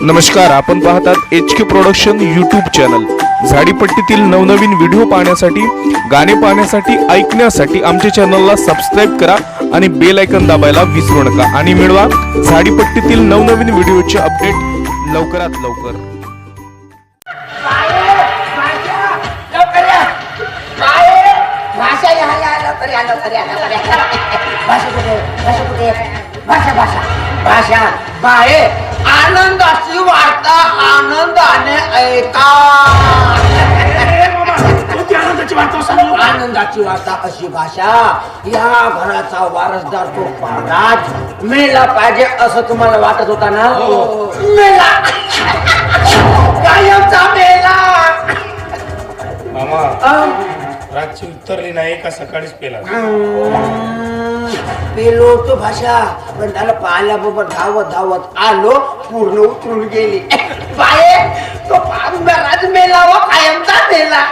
नमस्कार आपण पाहतात H K production YouTube channel झाडीपट्टीतील नवनवीन व्हिडिओ पाहण्यासाठी गाणे पाहण्यासाठी ऐकण्यासाठी आमच्या चॅनलला सबस्क्राईब करा आणि बेल ऐकन दाबायला विसरू नका. आणि मिळवा झाडीपट्टीतील नवनवीन व्हिडिओचे अपडेट लवकरात लवकर. भाषा भाषा. भाषा. बाळे आनंदाची वार्ता आनंदाने ऐका. आनंदाची वार्ता सांगू आनंदाची वार्ता अशी भाषा या घराचा वारसदार तो महाराज मेला पाहिजे असं तुम्हाला वाटत होता ना? मेला. कायमचा मेला. मामा अं, रातची उतरली नाही का? सकाळीच पेला. पेलो तो भाषा. पण त्याला पाहिल्याबरोबर धावत धावत आलो पूर्ण उतरून गेली. पाये तो पांघराज मेला व कायमचा मेला.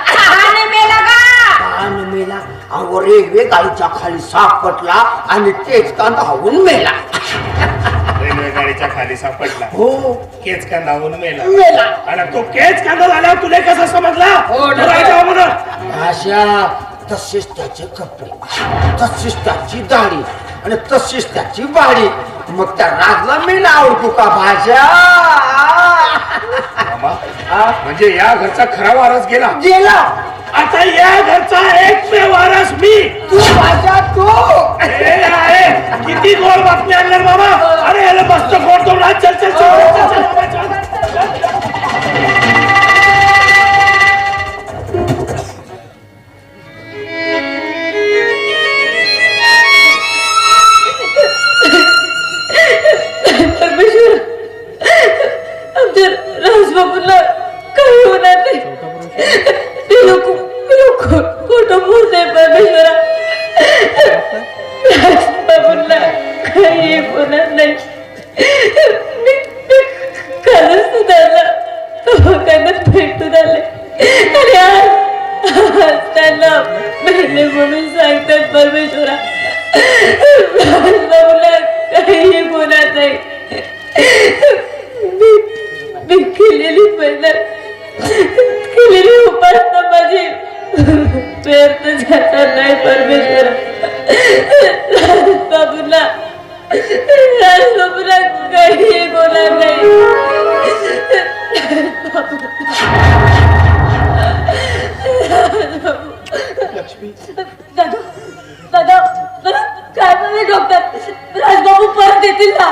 मेला का? मेला? अहो रेल्वे गाडीच्या खाली सापटला आणि तेच कांदा धावून मेला. रेल्वे गाडीच्या खाली सापडला हो. केच कांदा होऊन मेला. मेला. आणि तो केच कांदा झाल्यावर तुला कसं समजला? हो, राजा. भाषा तसेच त्याचे कपडे तशीच त्याची दाढी आणि तशीच त्याची बाडी मग त्या राजला मेला आवडतो का हा? म्हणजे या घरचा खरा वारस गेला. गेला. आता या घरचा एक मे वारस मी. तू भाषा तू. हे आहे. किती गोड बातमी आणल्या रे मामा. अरे याला मस्त गोड तो चल चल चल चल, चल, चल, चल. परमेश्वर मेहनत केलेली उपासना माझी. व्यर्थ जाणार नाही परमेश्वर. राजबाबूला राजबाबूला काही होणार नाही. दादा दादा दादा काय म्हणले डॉक्टर? राजबाबू परत येतील ना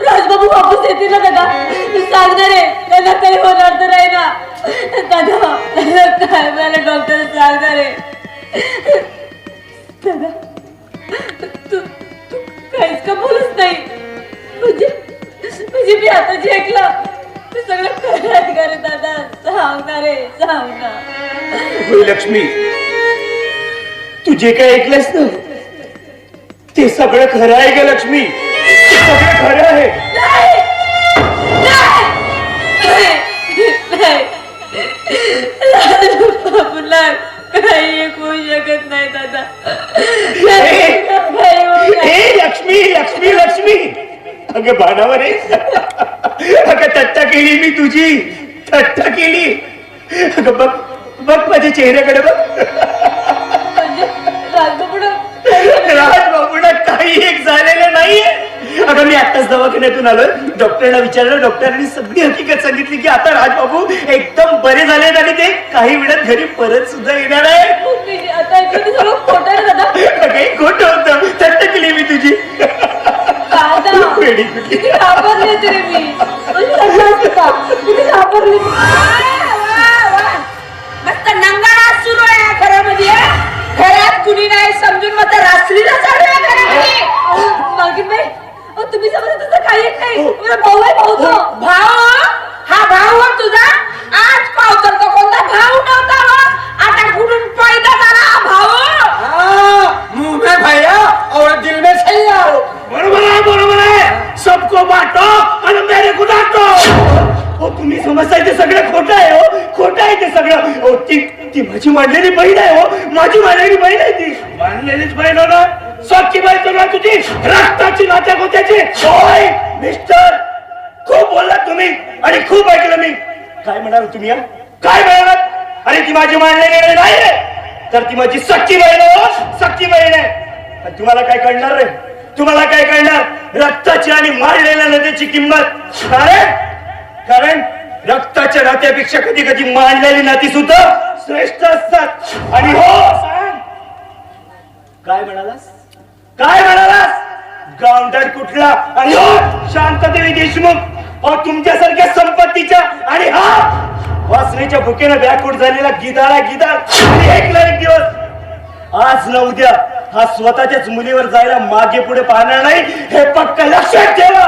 राजबाबू वापस येतील ना दादा सांगणार आहे दादा काही होणार तर नाही ना. दादा काय मला डॉक्टर सांगणार आहे दादा तू तू काहीच का बोलत नाही? म्हणजे म्हणजे मी आता जे ऐकलं ते सगळं खरं का रे दादा? सांगणार आहे सांगणार लक्ष्मी तू जे काय ऐकलंस ना ते सगळं खरं आहे का लक्ष्मी? सगळं खरं आहे नाही! नाही! नाही! बाबूला काही एक होऊ शकत नाही दादा काही होऊ शकत- हे लक्ष्मी लक्ष्मी लक्ष्मी अगं भानावर आहे अगं थट्टा केली मी तुझी थट्टा केली अगं बघ बघ माझ्या चेहऱ्याकडे बघ म्हणजे राजबाबूला काही एक झालेलं नाहीये अगं मी आताच दवाखान्यातून आलोय. डॉक्टरला विचारलं. डॉक्टरांनी सगळी हकीकत सांगितली की आता राजबाबू एकदम बरे झालेत आणि ते काही वेळात घरी परत सुद्धा येणार आहे. काही खोट होतं. थट्ट केली मी तुझी. म्हणजे मस्त नंगारा सुरू आहे घरामध्ये. घरात कुणी नाही समजून मग रात्रीला चालू आहे घरामध्ये. बाई तुम्ही समजत तसं काही एक नाही माझा भाऊ आहे भाऊ तो. भाऊ? हा भाऊ हो तुझा? आज पावतर तो कोणता भाऊ नव्हता हो? आता कुठून पैदा झाला हा भाऊ? हाँ, मुंह में भैया और दिल में सैया बरोबर आहे बरोबर आहे. सबको बांटो आणि मेरे को डांटो। हो तुम्ही समजताय ते सगळं खोटं आहे हो खोटं आहे ते सगळं. हो ती ती माझी मांडलेली बहीण आहे हो माझी मांडलेली बहीण आहे ती. मांडलेलीच बहीण हो ना. सख्खी बाई तुला तुझी रक्ताची नात्या गोत्याची. होय मिस्टर खूप बोललात तुम्ही आणि खूप ऐकलं मी. काय म्हणाल तुम्ही काय म्हणाल अरे ती माझी मांडलेली नाही रे तर ती माझी सख्खी बहीण आहे हो, बहीण आहे. तुम्हाला काय कळणार रे? तुम्हाला काय कळणार? रक्ताची आणि मारलेल्या नद्याची किंमत. अरे कारण रक्ताच्या नात्यापेक्षा कधी कधी मांडलेली नाती सुद्धा श्रेष्ठ असतात. आणि हो सांग. काय म्हणालास? काय म्हणालास? गावंढर कुठला? आणि हो शांतदेवी देशमुख हो तुमच्यासारख्या संपत्तीच्या आणि हा वासनेच्या भुकेनं व्याकुट झालेला गिदाळा गिदाळ आणि एक दिवस आज न उद्या हा स्वतःच्याच मुलीवर जायला मागे पुढे पाहणार नाही हे पक्क लक्षात ठेवा.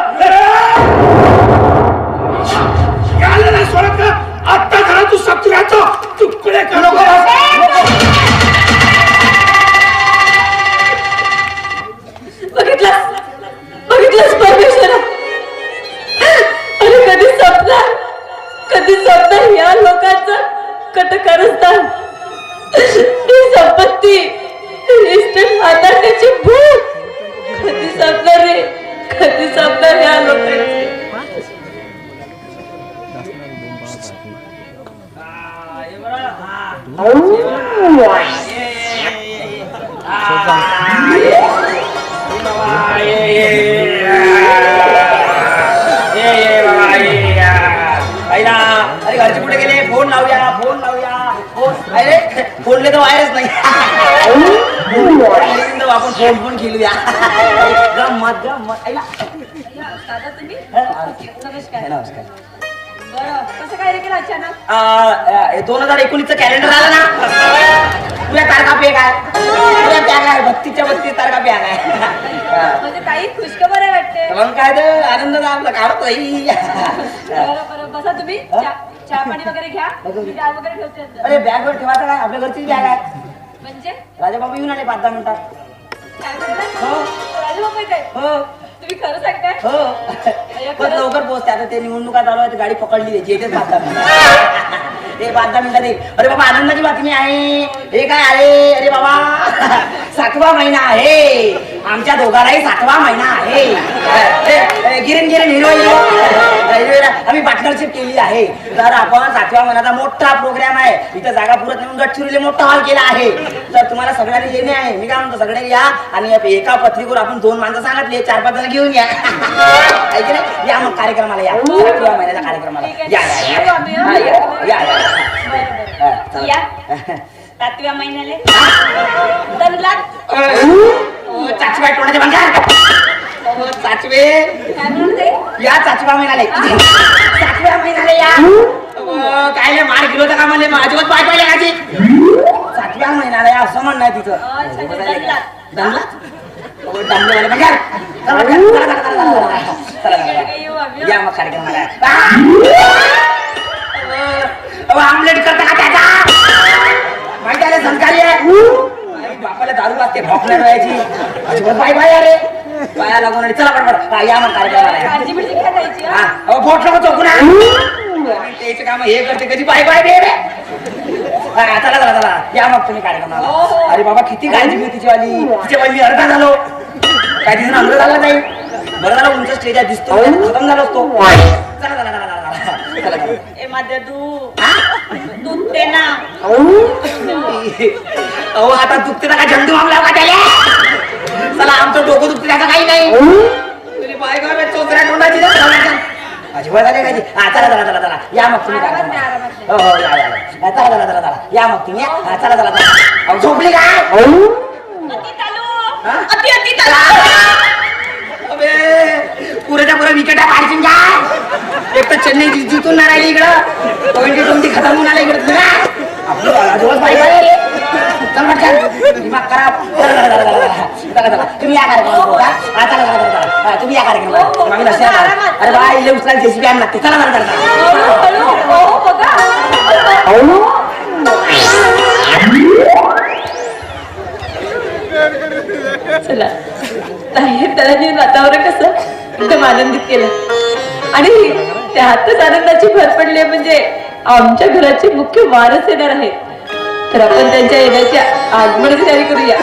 याला नाही सोडत आत्ता जरा तू सत्र्याचा तुकडे करू बघितलं बघितलंस परमेश्वरा अरे कधी संपणार कधी संपणार या लोकांचं कटकारस्थान ही संपत्ती इस्टेट हाताळण्याची भूक कधी संपणार रे कधी संपणार या लोकांची आईला फोनले तर वायरच नाही. आपण फोन फोन खेळूया. गंमत गंमत आईला दादा तुम्ही? नमस्कार. नमस्कार. बरं कसं काय रे केलं अचानक? दोन हजार एकोणीसचं कॅलेंडर आलं ना? तुझ्या तारखा पे काय? तुझ्या त्या काय? बत्तीसच्या बत्तीस तारखा पे काय? म्हणजे काही खुशखबर आहे वाटते. मग काय तर आनंद आपलं काढत बसा तुम्ही. चहा चहा पाणी वगैरे घ्या मी बॅग वगैरे ठेवते अंदर. अरे बॅग वर ठेवायचं काय? आपल्या घरचीच बॅग आहे. म्हणजे? राजाबाबू येऊन आले पाच दहा मिनिटात. काय? राजू बाबा काय हो. तुम्ही खरं सांगताय? हो. पण लवकर पोहोचते. आता ते निवडणुका चालू आहे गाडी पकडली त्याची येतेच पाच दहा मिनिटात ते पाच दहा मिनिटात अरे बाबा आनंदाची बातमी आहे. हे काय अरे अरे बाबा सातवा महिना आहे. आमच्या दोघांनाही सातवा महिना आहे. गिरीन गिरीन हिरो आम्ही पार्टनरशिप केली आहे. तर आपण सातव्या महिन्याचा मोठा प्रोग्राम आहे. इथं जागा पुरत म्हणून गडचिरोली मोठा हॉल केला आहे. तर तुम्हाला सगळ्यांनी येणे आहे. मी काय म्हणतो सगळ्यांनी या. आणि एका पत्रिकेवर आपण दोन माणसं सांगितले. चार पाच जण घेऊन या. आहे की नाही या मग कार्यक्रमाला या. सातव्या महिन्याच्या कार्यक्रमाला. या या, हा, हं? हा. या. सातव्या महिन्याले. चाचवे तोंडाचे भांगार चाचवे या चाचवा महिनाले चाचव्या महिनाले या. काय मार गेलो होता का म्हणले अजिबात पाहिजे काची सातव्या महिन्याला या असं म्हणणं तिचं. दमला दमले भांगार या मग आमलेट करता का त्याचा? माहिती आले संस्कारी आहे. बापाला दारू लागते डोळ्याची अजिबात बाय बाय अरे. पाया लागून आणि चला बडबड हा या मग कार्यक्रमाला. या. काळजी बिळजी घ्या जायची हा? अहो, बोट नको चौकून त्याचे काम हे करते कधी बाय बाय बे बे. हा चला चला चला. या मग तुम्ही हो, कार्यक्रमाला. हो. अरे बाबा किती काळजी घेऊ तिची वाली तिच्या वाली अर्धा झालो. काय तिथून अंग झाला नाही. बरं झालं उंच स्टेज दिसतो खतम झालो असतो. चला चला चला चला चला. चला चला. ए तू. दे ना अहो आता दुखते का? झंडू मामला का त्याला? चला आमचं डोकं दुखते त्याचं काही नाही. तुम्ही बाय गाव चोकऱ्या तोंडाची ना? चला, चला. अजिबात आले का जी? हा चला चला चला चला. या मग तुम्ही. काय. हो हो या या चला चला चला चला. या मग तुम्ही. या. हा, चला चला झोपली काय अति? अति अबे पुरेच्या पुरे विकेट काढशील काय एक तर चेन्नई जि- ना राहिली इकडं. ट्वेंटी ट्वेंटी खतम होऊन आला इकडं. तुला आपलं पाहिजे रे. चल पटकन. दिमाग खराब. चला चला तुम्ही या कार्यक्रमात बघा. हा, चला चला चला चला. हा, तुम्ही या हो, हो. आम्ही अरे बाय इले उचला जेसीबी आण लागते. चला चला चला चला. चला. बाहेर त्याला वातावरण कसं एकदम आनंदित केलं. आणि त्यातच आनंदाची भर पडली आहे म्हणजे आमच्या घराचे मुख्य वारस येणार आहेत तर आपण त्यांच्या येण्याची आगमन तयारी करूया.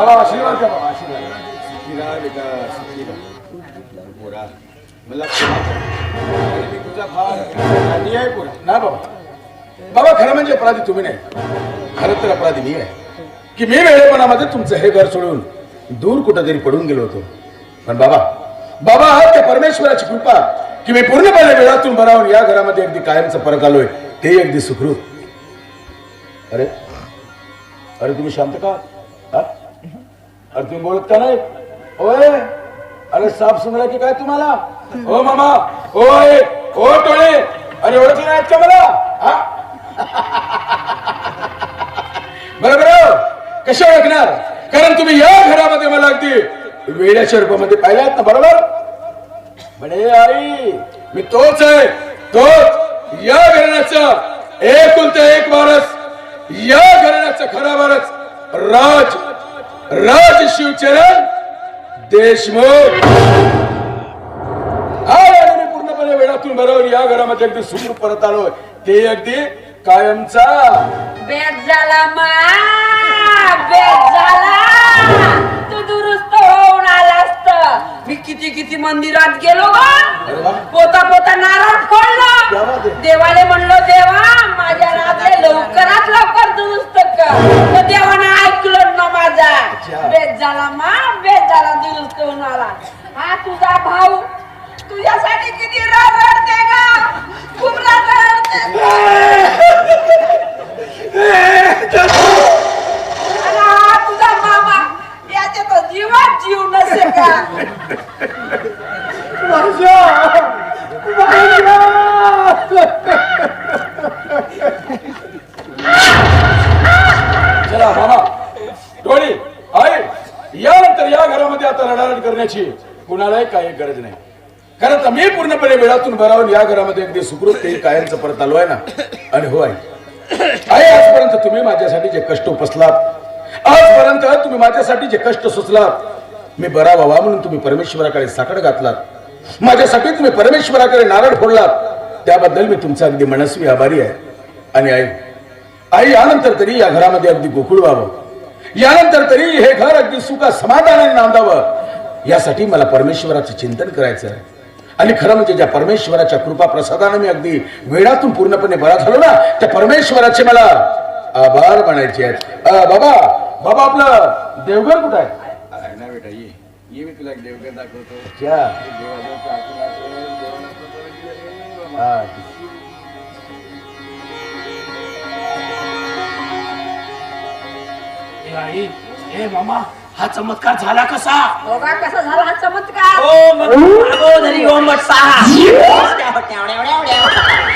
बाबा आशीर्वाद द्या बाबा आशीर्वाद शिरा बेटा शिरा पोरा मला आणि मी तुझा फार आधी आहे पोरा ना बाबा. बाबा खरं म्हणजे अपराधी तुम्ही नाही. खरं तर अपराधी मी आहे. की मी वेळेपणामध्ये तुमचं हे घर सोडून दूर कुठंतरी पडून गेलो होतो. पण बाबा बाबा त्या परमेश्वराची कृपा की मी पूर्णपणे वेळातून बरावून या घरामध्ये अगदी कायमचा परत आलोय ते अगदी सुखरूप. अरे अरे तुम्ही शांत का? हा? अरे तुम्ही बोलत का नाही? ओय अरे साप सुंगला की काय तुम्हाला? ओ मामा ओय ओ टोळे अरे ओळखले नाहीत का मला? हा? बरं बरं कसे ओळखणार? कारण तुम्ही या घरामध्ये मला अगदी वेड्याच्या रूपामध्ये पाहिले आहेत ना बरोबर? म्हणे आई मी तोच आहे तोच या घराण्याचा एकुलता एक वारस या घराण्याचा खरा वारस राज राज शिवचरण देशमुख. मी पूर्णपणे वेळातून बरोबर या घरामध्ये अगदी सुखरूप परत आलो ते अगदी कायमचा बेट झाला मा बेट झाला. मी किती किती मंदिरात गेलो वा. पोता पोता नारळ बात फोडलं. देवाले म्हणलो देवा माझ्या रात्री लवकरात लवकर दुरुस्त कर देवाने ऐकलं ना माझा. बेट झाला मा बेट झाला दुरुस्त आला हा तुझा भाऊ तुझ्यासाठी किती रड रडते ग खूप रड रडते आणि हा तुझा मामा याच्यात जीवात जीव नसे का चला मामा टोळी आई यानंतर या घरामध्ये आता रडारड करण्याची कुणालाही काही गरज नाही कारण तर मी बिळातून भरावून या घरामध्ये अगदी सुखरूप ते कायमचं परत आलो आहे ना? आणि हो आहे आजपर्यंत तुम्ही माझ्यासाठी जे कष्ट उपसलात. आजपर्यंत तुम्ही माझ्यासाठी जे कष्ट सुचलात. मी बरा व्हावा म्हणून तुम्ही परमेश्वराकडे साकड घातलात. माझ्यासाठी तुम्ही परमेश्वराकडे नारळ फोडलात. त्याबद्दल मी तुमचा अगदी मनस्वी आभारी आहे. आणि आई आई यानंतर तरी या घरामध्ये अगदी गोकुळ व्हावं. यानंतर तरी हे घर अगदी सुखा समाधानाने नांदावं. यासाठी मला परमेश्वराचं चिंतन करायचं आहे आणि खरं म्हणजे ज्या परमेश्वराच्या कृपा प्रसादाने मी अगदी वेळातून पूर्णपणे बरा झालो ना त्या परमेश्वराचे मला आभार मानायचे आहेत. अं, बाबा बाबा आपलं देवघर कुठं आहे? ना बेटा ये. ये मी तुला देवगड दाखवतो. हा. आई ए मामा. हा चमत्कार झाला कसा? बघा कसा झाला हा चमत्कार? अगोदरी ओंबट सहा.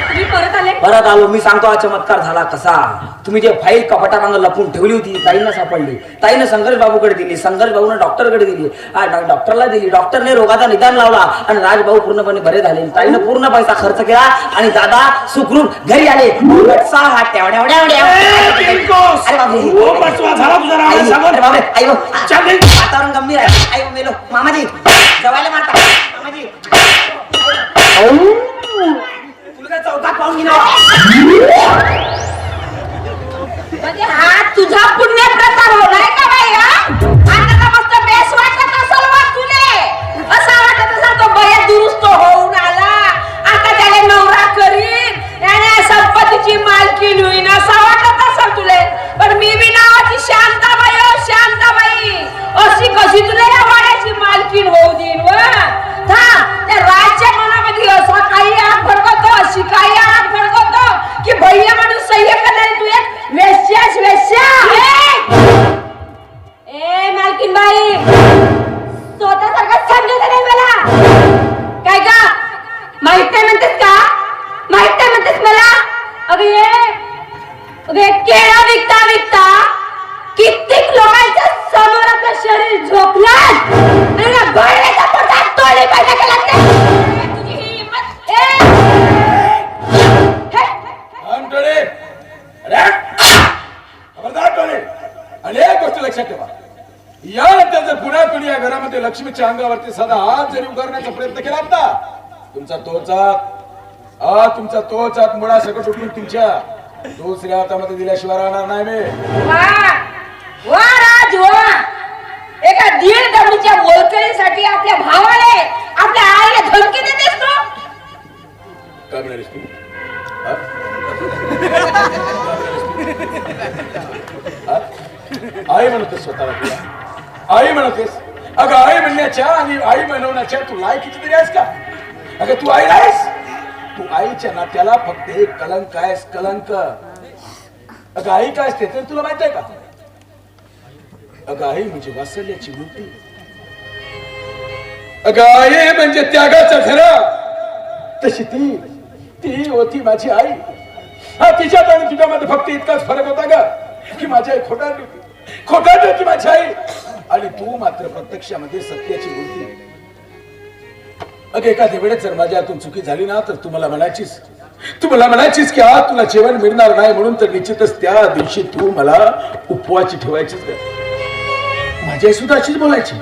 तुम्ही परत आले? परत आलो मी सांगतो हा चमत्कार झाला कसा. तुम्ही जे फाईल कपाटामागं लपून ठेवली होती ताईनं सापडली. ताईनं संघर्ष बाबूकडे दिली संघर्ष भाऊनं डॉक्टरकडे दिली. आ, डॉ- डॉक्टरला दिली. डॉक्टरने रोगाचा निदान लावला आणि राजभाऊ पूर्णपणे बरे झाले. ताईनं पूर्ण पैसा खर्च केला आणि दादा सुखरूप घरी आले. ओंबट सहा तेवढ्या एवढ्या ए, किंकोस! अरे बापरे. ओ, बसवा झाला तुझा रावण आई. अरे बापरे, आई हो. वातावरण गंभीर आहे. आई मेलो. मामाजी जवायला मारता मामाजी. तुला चौकात पाहून गेला. म्हणजे हा तुझा पुण्य प्रकार होलाय का? तुले. पण मी बी नावाची शांताबाई हो शांताबाई. अशी कशी तुला या वाड्याची मालकीण होऊ देईन व? हा त्या राजच्या मनामध्ये असा काही आग भडकवतो अशी काही आग भडकवतो की भैया म्हणून सह्य तोच मुळा सकट उठून तुमच्या. दुसऱ्या हातामध्ये दिल्याशिवाय राहणार नाही मी. वा वा राज वा एका दीड दमडीच्या मोलकरीसाठी आपल्या भावाने आपल्या आईला धमकी देतेस तू? काय म्हणालीस तू? आई म्हणतेस स्वतःला तुला. आई म्हणतेस. अगं आई म्हणण्याच्या आणि आई बनवण्याच्या तू लायकीची तरी आहेस का? अगं तू आई आहेस? तू आईच्या नात्याला फक्त एक कलंक आहेस कलंक. अगं आई काय असते ते तुला माहीत आहे का? अगं आई म्हणजे वासल्याची मूर्ती. अगं आई म्हणजे त्यागाचं घर. तशी ती ती होती माझी आई. हा तिच्यात आणि तुझ्यामध्ये फक्त इतकाच फरक होता का की माझी आई खोटाट होती. खोटाट होती माझी आई. आणि तू मात्र प्रत्यक्षामध्ये सत्याची होती अगं एखाद्या वेळेस जर माझ्या हातून चुकी झाली ना तर तू मला म्हणायचीस तू मला म्हणायचीस की आज तुला जेवण मिळणार नाही म्हणून तर निश्चितच त्या दिवशी तू मला उपवाची ठेवायचीच ग. माझी आई सुद्धा अशीच बोलायची.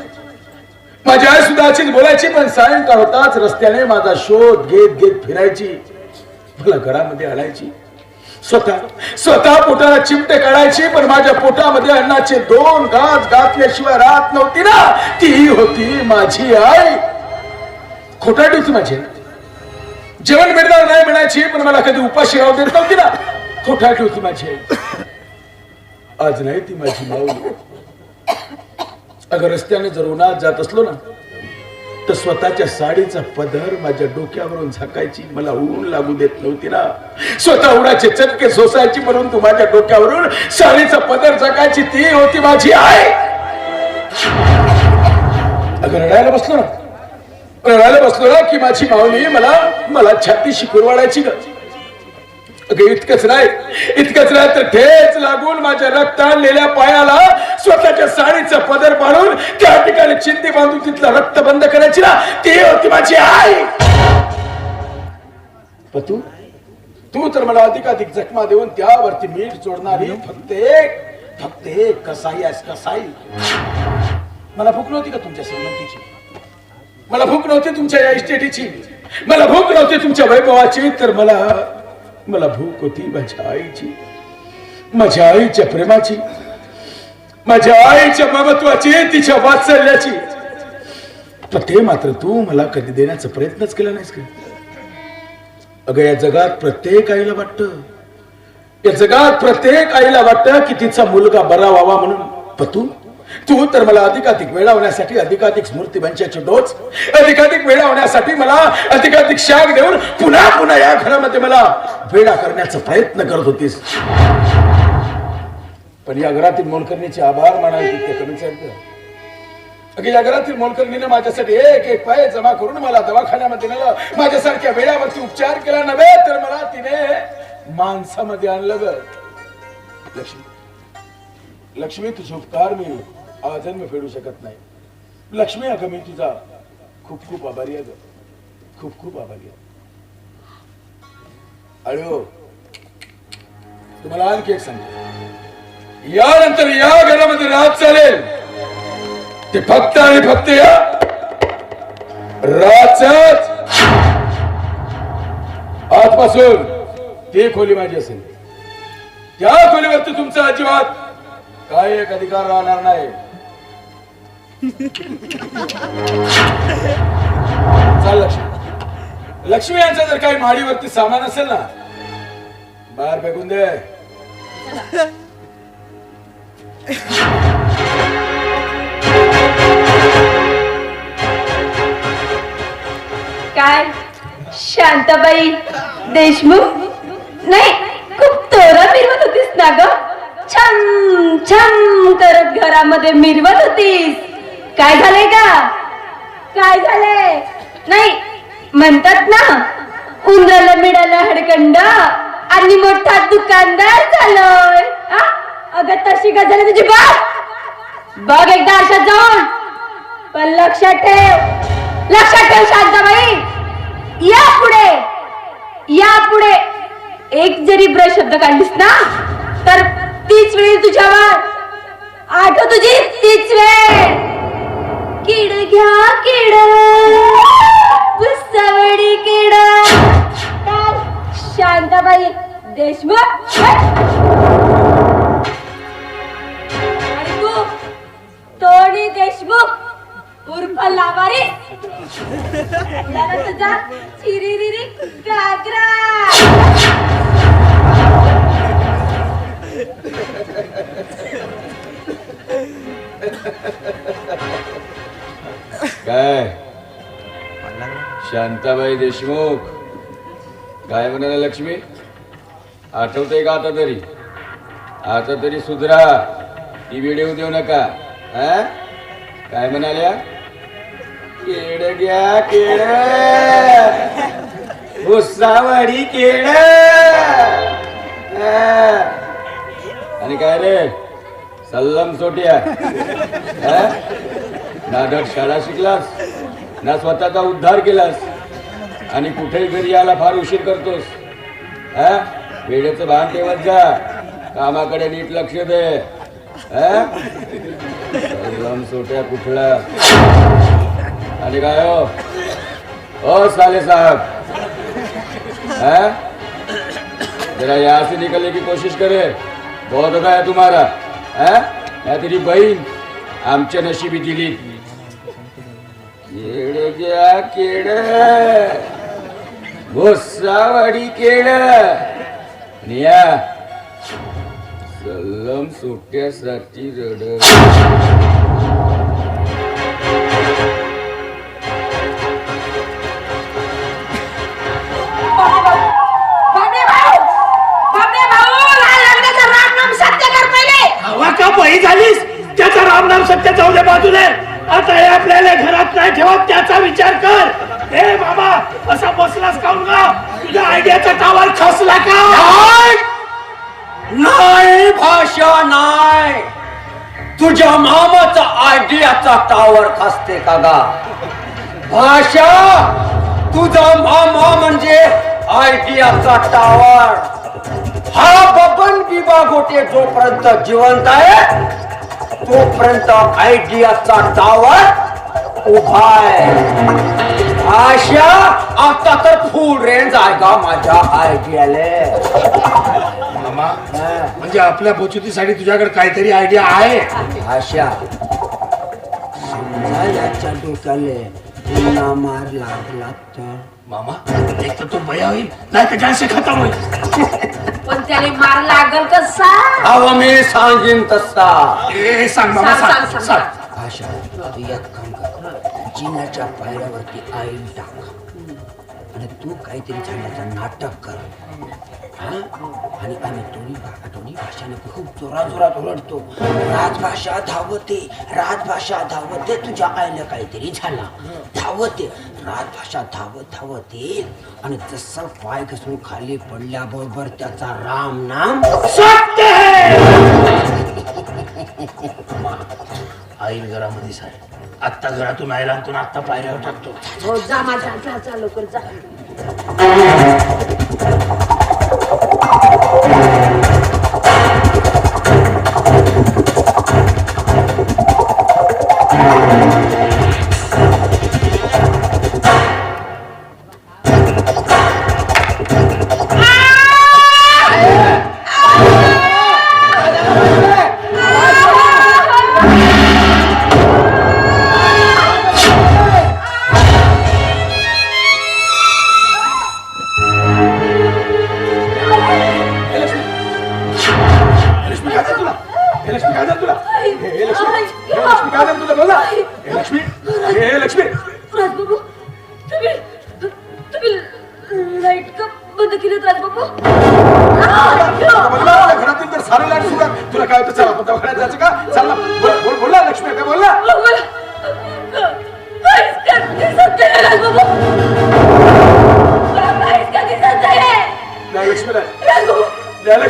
माझी आई सुद्धा अशीच बोलायची पण सायंकाळ होताच रस्त्याने माझा शोध घेत घेत फिरायची. मला घरामध्ये आणायची. स्वतः स्वतः पोटाला चिमटे काढायची पण माझ्या पोटामध्ये अन्नाचे दोन घास घातल्याशिवाय राहत नव्हती ना. ती होती माझी आई. खोटाटी होती माझी. जेवण मिळणार नाही म्हणायची पण मला कधी उपाशी राहू देत नव्हती ना. खोटाटी होती माझी. आई आज नाही ती माझी माऊली अगर रस्त्याने जर उन्हात जात असलो ना तर स्वतःच्या साडीचा पदर माझ्या डोक्यावरून झाकायची मला ऊन लागू देत नव्हती ना. स्वतः उडाचे चटके सोसायची परंतु माझ्या डोक्यावरून साडीचा पदर झाकायची ती होती माझी आई. अगर रडायला बसलो ना. रडायला बसलो ना की माझी माऊली मला मला छातीशी कुरवाडायची ग. अगं इतकंच नाही इतकंच नाही तर ठेच लागून माझ्या रक्त आणलेल्या पायाला स्वतःच्या साडीचा पदर पाडून त्या ठिकाणी चिंती बांधून तिथलं रक्त बंद करायची ना ती होती माझी आई. तू तू तर मला अधिकाधिक जखमा देऊन त्यावरती मीठ जोडणारी फक्त एक फक्त एक कसाई आहेस कसाई. मला भूक नव्हती का तुमच्या श्रीमंतीची? मला भूक नव्हती तुमच्या या इस्टेटीची. मला भूक नव्हती तुमच्या वैभवाची तर मला मला भूक होती माझ्या आईची. माझ्या आईच्या प्रेमाची माझ्या आईच्या महत्वाची तिच्या वात्सल्याची. पण ते मात्र तू मला कधी देण्याचा प्रयत्नच केला नाहीस का? अगं या जगात प्रत्येक आईला वाटत. या जगात प्रत्येक आईला वाटतं की तिचा मुलगा बरा व्हावा म्हणून. पण तू तर मला अधिकाधिक वेळावण्यासाठी अधिकाधिक स्मृती वंशाचे डोस अधिकाधिक वेळावण्यासाठी मला अधिकाधिक शाग देऊन पुन्हा पुन्हा या घरामध्ये मला वेळा करण्याचा प्रयत्न करत होतीस. पण या घरातील मोलकरणीचे आभार मानावे तितके कमीच आहेत या घरातील मोलकरणीने माझ्यासाठी एक एक पाय जमा करून मला दवाखान्यामध्ये नेलं. माझ्यासारख्या वेळावरती उपचार केला नव्हे तर मला तिने माणसामध्ये आणलं ग. लक्ष्मी लक्ष्मी तुझे उपकार मी जन्म फेडू शकत नाही. लक्ष्मी अग मी तुझा खूप खूप आभारी आहे ग. खूप खूप आभारी आहे. अळो हो. तुम्हाला आणखी एक सांग यानंतर या घरामध्ये राज चालेल. ते फक्त आणि फक्त या राच आजपासून ती खोली माझी असेल. त्या खोलीवरती तुमचा अजिबात काय एक अधिकार राहणार नाही. लक्ष्मी. लक्ष्मी यांचं जर काही माडीवरती सामान असेल ना बाहेर फेकून दे. काय? शांताबाई देशमुख? नाही खूप तोरा मिरवत होतीस ना ग. छम छम करत घरामध्ये मिरवत होतीस. काय झालंय का? काय झालंय? नाही म्हणतात ना उंदराला मिळाला हडकंड आणि मोठा दुकानदार झालोय. अगं तशी गजल तुझी बघ. बघ एकदा अशा जाऊन. पण लक्षात ठेव. लक्षात ठेव शांताबाई. या पुढे. या पुढे. एक जरी ब्रश शब्द काढलीस ना तर तीच वेळ तुझ्यावर. आठव तुझी तीच वेळ. किड घ्या किड. पुस्तवडी किड. शांताबाई देशमुख. आणि तू टोनी देशमुख उर्फ लावारी. त्याला तुझा चिरिरिरी घागरा. Ha ha ha ha ha. काय? शांताबाई देशमुख. काय म्हणाला लक्ष्मी? आठवतंय का आता तरी? आता तरी सुधरा. ती व्हिडिओ देऊ नका. हा? काय म्हणाल्या? केड घ्या केड. भुसावडी केड. हा. आणि काय रे? सल्लम सोटिया. ना धड शाळा शिकलास ना स्वतःचा उद्धार केलास आणि कुठेही घरी यायला फार उशीर करतोस. हा? वेळेचं भान ठेवत जा. कामाकडे नीट लक्ष दे. सोट्या कुठला? आणि काय हो? ओ साले साहब. हा? जरा यहाँ से निकलने की कोशिश करे. बहुत होता है तुम्हारा. है? तेरी बहीण आमच्या नशिबी दिली केड घ्या केड भोसावाडी केड आणि या सल्लम सुट्यासाठी रड. झालीस? त्याचा रामनाम सत्य जाऊ दे बाजूने आता हे आपल्याला घरात नाही ठेवत त्याचा विचार कर हे बाबा असा बसलास काऊन का आयडियाचा टावर खसला का? नाही. भाषा नाही. तुझ्या मामाचा आयडियाचा टावर खसते का गा? भाषा तुझा मामा म्हणजे आयडियाचा टावर हा बबन बिबा गोटे जोपर्यंत जिवंत आहे तोपर्यंत आयडियाचा टावर उभा आहे. भाषा आता तर फुल रेंज आहे का माझ्या आयडियाले? मामा म्हणजे आपल्या बोचुतीसाठी तुझ्याकडे काहीतरी आयडिया आहे? भाषा समजा याच्या डोक्याले पुन्हा मार लागला तर. मामा एक तर तो बया होईल नाही तर जास्त खतम होईल. पण त्याने मार लागल कसा? अव मी सांगीन तसा. ए सांग मामा सांग, सांग भाषा तू एक काम कर. जिन्याच्या पायऱ्यावरती आईल टाक. आणि तू काहीतरी झाल्याचं नाटक कर. हा? आणि आम्ही दोन्ही भा- दोन्ही भाषाने खूप जोरा जोरात ओरडतो. राजभाषा धावते राजभाषा धावते तुझ्या आईला काहीतरी झाला. धावते राजभाषा धावत धावत. आणि जसं पाय घसरून खाली पडल्याबरोबर त्याचा राम नाम सत्य है आई आत्ता घरातून आईला आणतो आत्ता पायऱ्यावर टाकतो. हो जा माझा जा जा लवकर जा.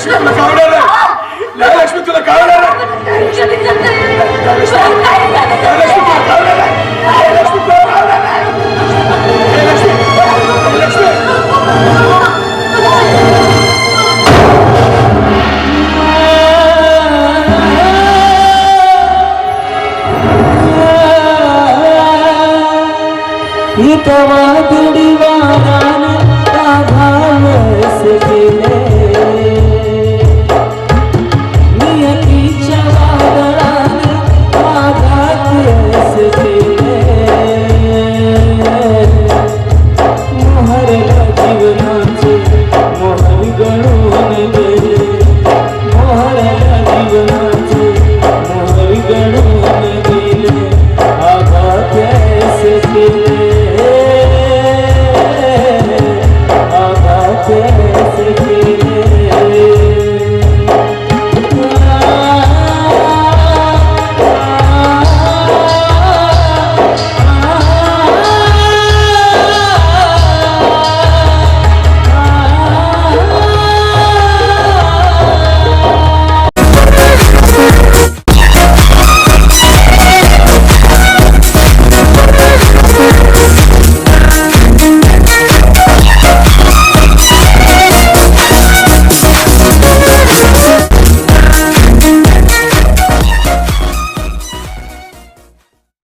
ಲಕ್ಷ್ಮಿ ಕುಲ ಕಾವಡಾರ ಲಕ್ಷ್ಮಿ ಕುಲ ಕಾವಡಾರ ಲಕ್ಷ್ಮಿ ಕುಲ ಕಾವಡಾರ ಲಕ್ಷ್ಮಿ ಕುಲ ಈ ತವಾದು